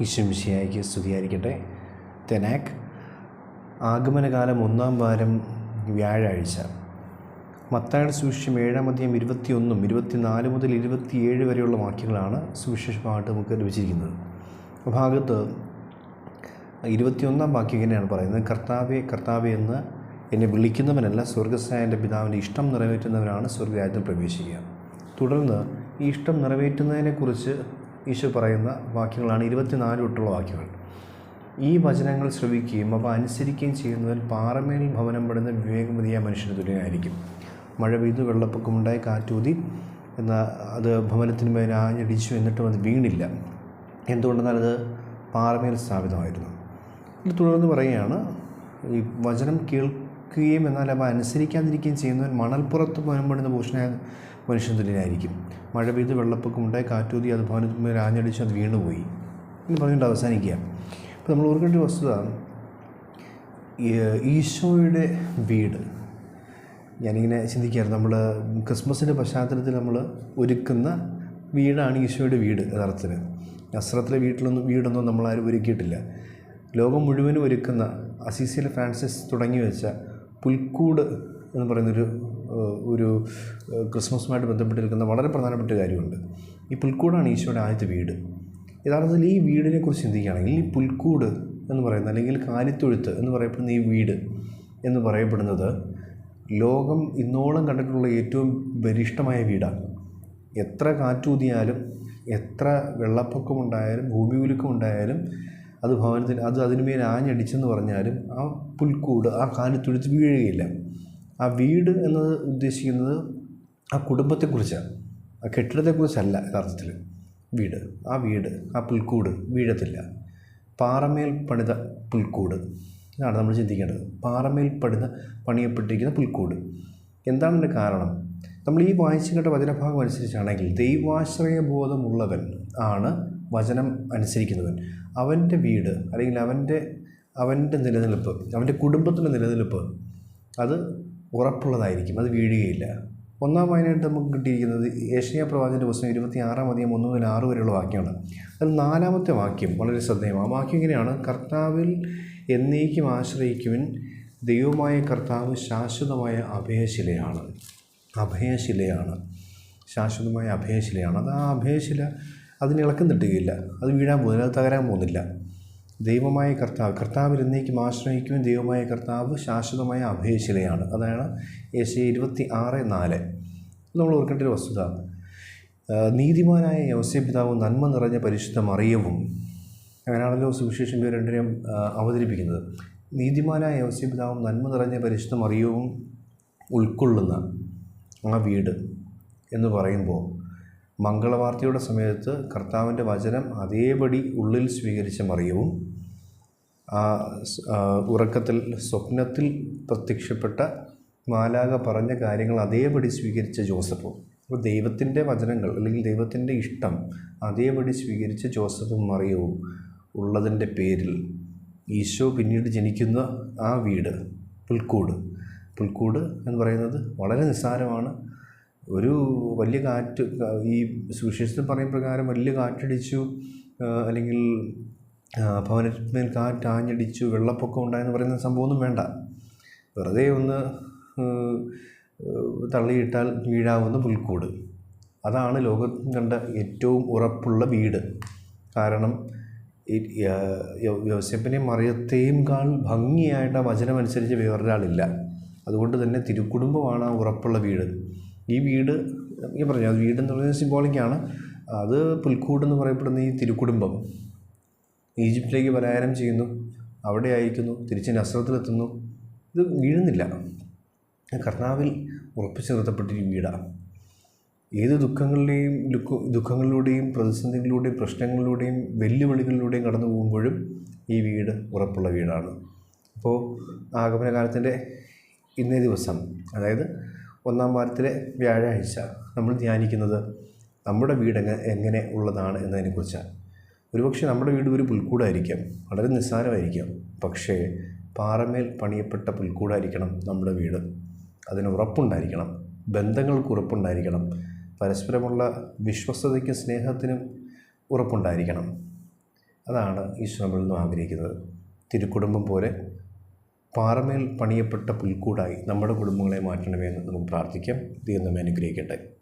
ഈശ്വമിശിയായിക്ക് സ്തുതിയായിരിക്കട്ടെ. തെനാക്ക് ആഗമനകാലം ഒന്നാം വാരം വ്യാഴാഴ്ച. മത്തായുടെ സുവിശേഷം ഏഴാം അധ്യായം ഇരുപത്തിയൊന്നും ഇരുപത്തിനാല് മുതൽ ഇരുപത്തിയേഴ് വരെയുള്ള വാക്യങ്ങളാണ് സുവിശേഷമായിട്ട് നമുക്ക് ലഭിച്ചിരിക്കുന്നത്. ഭാഗത്ത് ഇരുപത്തിയൊന്നാം വാക്യം ഇങ്ങനെയാണ് പറയുന്നത്. കർത്താവെ കർത്താവെ എന്ന് എന്നെ വിളിക്കുന്നവനല്ല സ്വർഗസ്നായ എന്റെ പിതാവിന്റെ ഇഷ്ടം നിറവേറ്റുന്നവനാണ് സ്വർഗരാജ്യത്തിൽ പ്രവേശിക്കുക. തുടർന്ന് ഈ ഇഷ്ടം നിറവേറ്റുന്നതിനെക്കുറിച്ച് ഈശോ പറയുന്ന വാക്യങ്ങളാണ് ഇരുപത്തിനാല് തൊട്ടുള്ള വാക്യങ്ങൾ. ഈ വചനങ്ങൾ ശ്രവിക്കുകയും അവ അനുസരിക്കുകയും ചെയ്യുന്നവൻ പാറമേൽ ഭവനം പെടുന്ന വിവേകമതിയായ മനുഷ്യന് തുല്യനായിരിക്കും. മഴ പെയ്തു വെള്ളപ്പൊക്കമുണ്ടായി കാറ്റൂതി എന്നാൽ അത് ഭവനത്തിന് മേൽ ആഞ്ഞടിച്ചു എന്നിട്ടും അത് വീണില്ല. എന്തുകൊണ്ടെന്നാൽ അത് പാറമേൽ സ്ഥാപിതമായിരുന്നു. ഇത് തുടർന്ന് പറയുകയാണ് ഈ വചനം കേൾക്കുകയും എന്നാൽ അവ അനുസരിക്കാതിരിക്കുകയും ചെയ്യുന്നവൻ മണൽപ്പുറത്ത് ഭവനപ്പെടുന്ന ഭൂഷണായ മനുഷ്യൻ തുല്യനായിരിക്കും മഴ പെയ്ത് വെള്ളപ്പൊക്കം ഉണ്ടായി കാറ്റൂതി അത് ഭവനത്തിന്മേൽ ആഞ്ഞടിച്ച് അത് വീണുപോയി. എന്ന് പറഞ്ഞുകൊണ്ട് അവസാനിക്കുക. അപ്പോൾ നമ്മൾ ഓർക്കേണ്ട വസ്തുത ഈശോയുടെ വീട്. ഞാനിങ്ങനെ ചിന്തിക്കുകയായിരുന്നു നമ്മൾ ക്രിസ്മസിന്റെ പശ്ചാത്തലത്തിൽ നമ്മൾ ഒരുക്കുന്ന വീടാണ് ഈശോയുടെ വീട് യഥാർത്ഥത്തിൽ. അസ്രത്തിലെ വീട്ടിലൊന്നും വീടൊന്നും നമ്മളാരും ഒരുക്കിയിട്ടില്ല. ലോകം മുഴുവനും ഒരുക്കുന്ന അസീസിയിലെ ഫ്രാൻസിസ് തുടങ്ങി വെച്ച പുൽക്കൂട് എന്ന് പറയുന്നൊരു ഒരു ക്രിസ്മസുമായിട്ട് ബന്ധപ്പെട്ടിരിക്കുന്ന വളരെ പ്രധാനപ്പെട്ട കാര്യമുണ്ട്. ഈ പുൽക്കൂടാണ് ഈശോയുടെ ആദ്യത്തെ വീട്. യഥാർത്ഥത്തിൽ ഈ വീടിനെ കുറിച്ച് ചിന്തിക്കുകയാണെങ്കിൽ ഈ പുൽക്കൂട് എന്ന് പറയുന്ന അല്ലെങ്കിൽ കാലിത്തൊഴുത്ത് എന്ന് പറയപ്പെടുന്ന ഈ വീട് എന്ന് പറയപ്പെടുന്നത് ലോകം ഇന്നോളം കണ്ടിട്ടുള്ള ഏറ്റവും ബലിഷ്ഠമായ വീടാണ്. എത്ര കാറ്റൂതിയാലും എത്ര വെള്ളപ്പൊക്കമുണ്ടായാലും ഭൂമി കുലുക്കമുണ്ടായാലും അത് ഭവനത്തിൽ അത് അതിനുമേൽ ആഞ്ഞടിച്ചെന്ന് പറഞ്ഞാലും ആ പുൽക്കൂട് ആ കാലിത്തൊഴുത്ത് വീഴുകയില്ല. ആ വീട് എന്നത് ഉദ്ദേശിക്കുന്നത് ആ കുടുംബത്തെക്കുറിച്ചാണ്. ആ കെട്ടിടത്തെക്കുറിച്ചല്ല യഥാർത്ഥത്തിൽ വീട്. ആ വീട് ആ പുൽക്കൂട് വീഴത്തില്ല. പാറമേൽ പണിത പുൽക്കൂട്. ഇതാണ് നമ്മൾ ചിന്തിക്കേണ്ടത്. പാറമേൽ പണിത പണിയപ്പെട്ടിരിക്കുന്ന പുൽക്കൂട്. എന്താണ് ഇതിന്റെ കാരണം? നമ്മൾ ഈ വായിച്ചു കേട്ട വചനഭാഗം അനുസരിച്ചാണെങ്കിൽ ദൈവാശ്രയ ബോധമുള്ളവൻ ആണ് വചനം അനുസരിക്കുന്നവൻ അവന്റെ വീട് അല്ലെങ്കിൽ അവന്റെ അവന്റെ നിലനിൽപ്പ് അവന്റെ കുടുംബത്തിന്റെ നിലനിൽപ്പ് അത് ഉറപ്പുള്ളതായിരിക്കും. അത് വീഴുകയില്ല. ഒന്നാം വായനയായിട്ട് നമുക്ക് കിട്ടിയിരിക്കുന്നത് ഏഷ്യ പ്രവാചന്റെ പുസ്തകം ഇരുപത്തി ആറാം അധികം ഒന്ന് മുതൽ ആറ് വരെയുള്ള വാക്യമാണ്. അതിൽ നാലാമത്തെ വാക്യം വളരെ ശ്രദ്ധേയമാണ്. ആ വാക്യം ഇങ്ങനെയാണ് കർത്താവിൽ എന്നേക്കും ആശ്രയിക്കുവിൻ ദൈവമായ കർത്താവ് ശാശ്വതമായ അഭയശിലയാണ്. അഭയശിലയാണ്. ശാശ്വതമായ അഭയശിലയാണ്. അത് ആ അഭയശില അതിന് ഇളക്കം തട്ടുകയില്ല. അത് വീഴാൻ പോകുന്നില്ല അത് തകരാൻ പോകുന്നില്ല. ദൈവമായ കർത്താവ് കർത്താവിൽ എന്നേക്കും ആശ്രയിക്കുകയും ദൈവമായ കർത്താവ് ശാശ്വതമായ അഭയശിലയാണ്. അതാണ് ഏഷ്യ ഇരുപത്തി ആറ് നാല്. നമ്മൾ ഓർക്കേണ്ട ഒരു വസ്തുത. നീതിമാനായ നീതിമാനായ യവസ്യപിതാവ് നന്മ നിറഞ്ഞ പരിശുദ്ധ മറിയവും അങ്ങനെയാണല്ലോ സുവിശേഷം ഇവ രണ്ടിനെയും അവതരിപ്പിക്കുന്നത്. നീതിമാനായ യവസ്യപിതാവും നന്മ നിറഞ്ഞ പരിശുദ്ധ മറിയവും ഉൾക്കൊള്ളുന്ന ആ വീട് എന്ന് പറയുമ്പോൾ മംഗളവാർത്തയുടെ സമയത്ത് കർത്താവിന്റെ വചനം അതേപടി ഉള്ളിൽ സ്വീകരിച്ച മറിയവും ആ ഉറക്കത്തിൽ സ്വപ്നത്തിൽ പ്രത്യക്ഷപ്പെട്ട മാലാക പറഞ്ഞ കാര്യങ്ങൾ അതേപടി സ്വീകരിച്ച ജോസഫും. അപ്പോൾ ദൈവത്തിന്റെ വചനങ്ങൾ അല്ലെങ്കിൽ ദൈവത്തിന്റെ ഇഷ്ടം അതേപടി സ്വീകരിച്ച ജോസഫും മറിയവും ഉള്ളതിന്റെ പേരിൽ ഈശോ പിന്നീട് ജനിക്കുന്ന ആ വീട് പുൽക്കൂട്. പുൽക്കൂട് എന്ന് പറയുന്നത് വളരെ നിസ്സാരമാണ്. ഒരു വലിയ കാറ്റ് ഈ സുവിശേഷത്തിൽ പറയും പ്രകാരം വലിയ കാറ്റടിച്ചു അല്ലെങ്കിൽ ഭവനത്തിന്മേൽ കാറ്റ് ആഞ്ഞടിച്ചു വെള്ളപ്പൊക്കം ഉണ്ടായെന്ന് പറയുന്ന സംഭവമൊന്നും വേണ്ട. വെറുതെ ഒന്ന് തള്ളിയിട്ടാൽ വീഴാവുന്ന പുൽക്കൂട്. അതാണ് ലോകത്ത് കണ്ട ഏറ്റവും ഉറപ്പുള്ള വീട്. കാരണം യോസെപ്പിനെയും മറിയത്തെയും കാൾ ഭംഗിയായിട്ട് ആ വചനമനുസരിച്ച് വേറൊരാളില്ല. അതുകൊണ്ട് തന്നെ തിരുക്കുടുംബമാണ് ആ ഉറപ്പുള്ള വീട്. ഈ വീട് ഞാൻ പറഞ്ഞു അത് വീട് എന്ന് പറയുന്നത് സിംബോളിക്കാണ് അത് പുൽക്കൂട് എന്ന് പറയപ്പെടുന്ന ഈ തിരുക്കുടുംബം ഈജിപ്തിലേക്ക് പലായനം ചെയ്യുന്നു. അവിടെ അയക്കുന്നു തിരിച്ച് നസ്രത്തിലെത്തുന്നു. ഇത് വീഴുന്നില്ല. കർത്താവിൽ ഉറപ്പിച്ചു നിർത്തപ്പെട്ടിരിക്കും വീടാണ് ഏത് ദുഃഖങ്ങളുടെയും ദുഃഖങ്ങളിലൂടെയും പ്രതിസന്ധികളിലൂടെയും പ്രശ്നങ്ങളിലൂടെയും വെല്ലുവിളികളിലൂടെയും കടന്നു പോകുമ്പോഴും ഈ വീട് ഉറപ്പുള്ള വീടാണ്. അപ്പോൾ ആഗമനകാലത്തിന്റെ ഇന്നേ ദിവസം അതായത് ഒന്നാം വാരത്തിലെ വ്യാഴാഴ്ച നമ്മൾ ധ്യാനിക്കുന്നത് നമ്മുടെ വീട് എങ്ങനെ ഉള്ളതാണ് എന്നതിനെക്കുറിച്ചാണ്. ഒരുപക്ഷെ നമ്മുടെ വീട് ഒരു പുൽക്കൂടായിരിക്കാം വളരെ നിസ്സാരമായിരിക്കാം. പക്ഷേ പാറമേൽ പണിയപ്പെട്ട പുൽക്കൂടായിരിക്കണം നമ്മുടെ വീട്. അതിന് ഉറപ്പുണ്ടായിരിക്കണം ബന്ധങ്ങൾക്ക് ഉറപ്പുണ്ടായിരിക്കണം പരസ്പരമുള്ള വിശ്വസ്തതയ്ക്കും സ്നേഹത്തിനും ഉറപ്പുണ്ടായിരിക്കണം. അതാണ് ഈശോ നിന്നും ആഗ്രഹിക്കുന്നത്. തിരുക്കുടുംബം പോലെ പാറമേൽ പണിയപ്പെട്ട പുൽക്കൂടായി നമ്മുടെ കുടുംബങ്ങളെ മാറ്റണമേ എന്ന് നമുക്ക് പ്രാർത്ഥിക്കാം. ദൈവം നമ്മെ അനുഗ്രഹിക്കട്ടെ.